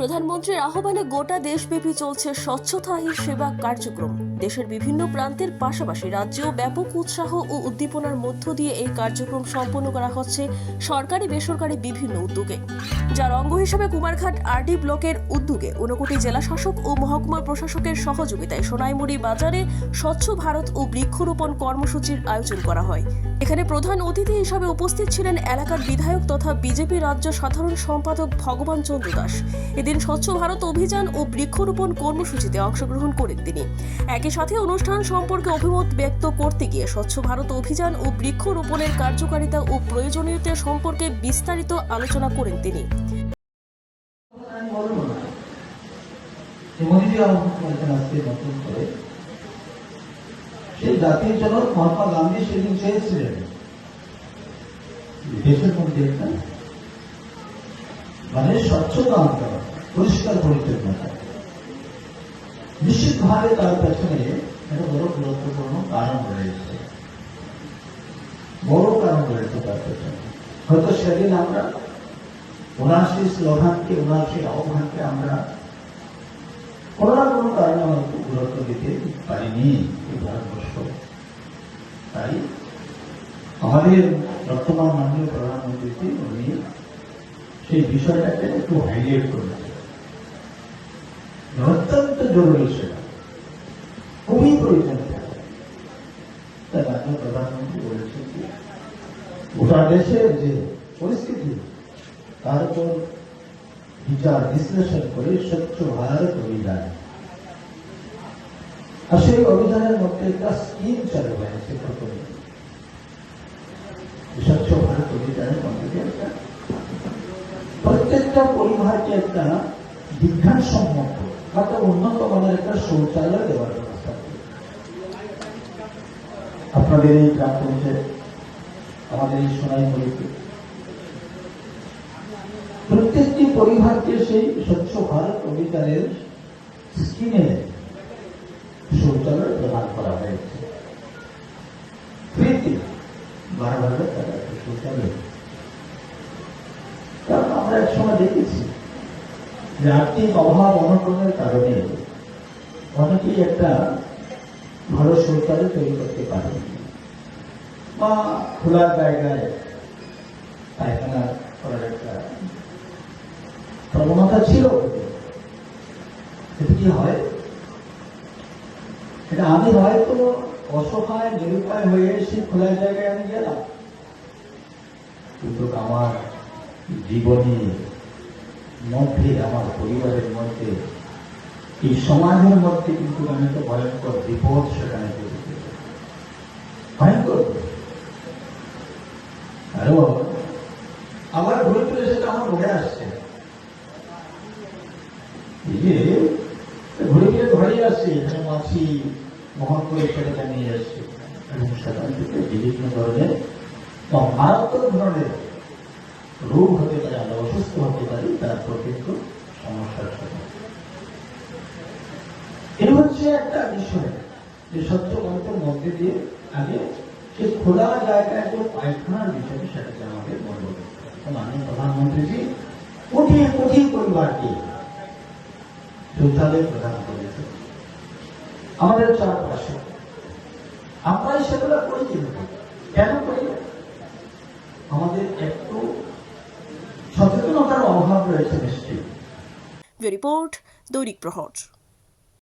প্রধানমন্ত্রীর আহ্বানে গোটা দেশব্যাপী চলছে স্বচ্ছতা হি সেবা কার্যক্রম। দেশের বিভিন্ন প্রান্তের পাশাপাশি রাজ্যেও ব্যাপক উৎসাহ ও উদ্দীপনার মধ্য দিয়ে এই কার্যক্রম সম্পন্ন করা হচ্ছে সরকারি বেসরকারি বিভিন্ন উদ্যোগে। যার অঙ্গ হিসেবে কুমারঘাট আরডি ব্লকের উদ্যোগে ঊনকোটি জেলা শাসক ও মহকুমা প্রশাসকের সহযোগিতায় সোনাইমুড়ি বাজারে স্বচ্ছ ভারত ও বৃক্ষরোপণ কর্মসূচির আয়োজন করা হয়। এখানে প্রধান অতিথি হিসাবে উপস্থিত ছিলেন এলাকার বিধায়ক তথা বিজেপি রাজ্য সাধারণ সম্পাদক ভগবান চন্দ্র দাস। এদিন স্বচ্ছ ভারত অভিযান ও বৃক্ষরোপণ কর্মসূচিতে অংশগ্রহণ করেন তিনি। একই সাথে অনুষ্ঠান সম্পর্কে অভিমত ব্যক্ত করতে গিয়ে স্বচ্ছ ভারত অভিযান ও বৃক্ষরোপণের কার্যকারিতা ও প্রয়োজনীয়তা সম্পর্কে বিস্তারিত আলোচনা করেন তিনি। সেই জাতির জনক মহাত্মা গান্ধী সেদিন চেয়েছিলেন। দেশের মধ্যে মানে স্বচ্ছতা আনতে হবে, পরিষ্কার পরিচ্ছন্নতা নিশ্চিতভাবে তার পেছনে একটা বড় গুরুত্বপূর্ণ কারণ রয়েছে। বড় কারণ রয়েছে তার পেছনে। হয়তো সেদিন আমরা ওনার সেই স্লোগানকে আহ্বানকে আমরা কোনো না কোনো কারণে হয়তো গুরুত্ব দিতে পারিনি এই ভারতবর্ষ। তাই আমাদের বর্তমান মাননীয় প্রধানমন্ত্রীজি, উনি সেই বিষয়টাকে একটু হাইলাইট করেছেন। অত্যন্ত জরুরি সেটা। খুবই প্রয়োজন তাই মাননীয় প্রধানমন্ত্রী বলেছেন যে গোটা দেশের যে পরিস্থিতি, তার উপর বিচার বিশ্লেষণ করে স্বচ্ছ ভারত অভিযান। আর সেই অভিযানের মধ্যে একটা স্কিম চালু হয়েছে প্রথমে। স্বচ্ছ ভারত অভিযানের মধ্যে প্রত্যেকটা পরিবারকে একটা বিজ্ঞানসম্মত একটা উন্নত মানের একটা শৌচালয় দেওয়ার ব্যবস্থা। আপনাদের এই গ্রাম পঞ্চায়েত, আমাদের এই সোনাইমুড়িতে প্রত্যেকটি পরিবারকে সেই স্বচ্ছ ভারত অভিযানের স্কিমে শৌচালয় প্রদান করা হয়েছে। ফ্রিতে বারো হাজার টাকা শৌচালয়। কারণ আমরা এক সময় দেখেছি আর্থিক অভাব অনটনের কারণে অনেকেই একটা ভালো শৌচালয় তৈরি করতে পারে বা খোলা জায়গায় পায়খানা করার একটা প্রবণতা ছিল। কি হয়? এটা আমি হয়তো অসহায়, নিরুপায় হয়ে সে খোলা জায়গায় আমি গেলাম। কিন্তু আমার জীবনী মধ্যে, আমার পরিবারের মধ্যে, এই সমাজের মধ্যে কিন্তু আমি একটা ভয়ঙ্কর বিপদ সেখানে করেছি। ভয়ঙ্কর আমার সেটা আমার মনে আসছে। এই যে ঘুরে ফিরে ঘরে আসছে, এখানে মাছি মহন করে সেটাকে নিয়ে আসছে। এবং সেখান থেকে বিভিন্ন ধরনের মারাত্মক ধরনের রোগ হতে পারে আমরা অসুস্থ হতে পারি, তারপর কিন্তু সমাধান এই হচ্ছে একটা বিষয়, যে স্বচ্ছ ভারতের মধ্যে দিয়ে আগে সে খোলা জায়গায় যে পায়খানার বিষয়টি সেটাকে আমাদের বন্ধ করতে মাননীয় প্রধানমন্ত্রীজি কোটি কোটি পরিবারকে শৌচালয় প্রদান করেছে। আমাদের চারপাশে। আমরাই সেগুলো করি কিন্তু কেন করি? আমাদের অভাব রয়েছে নিশ্চয়ই রিপোর্ট দৈনিক প্রহর।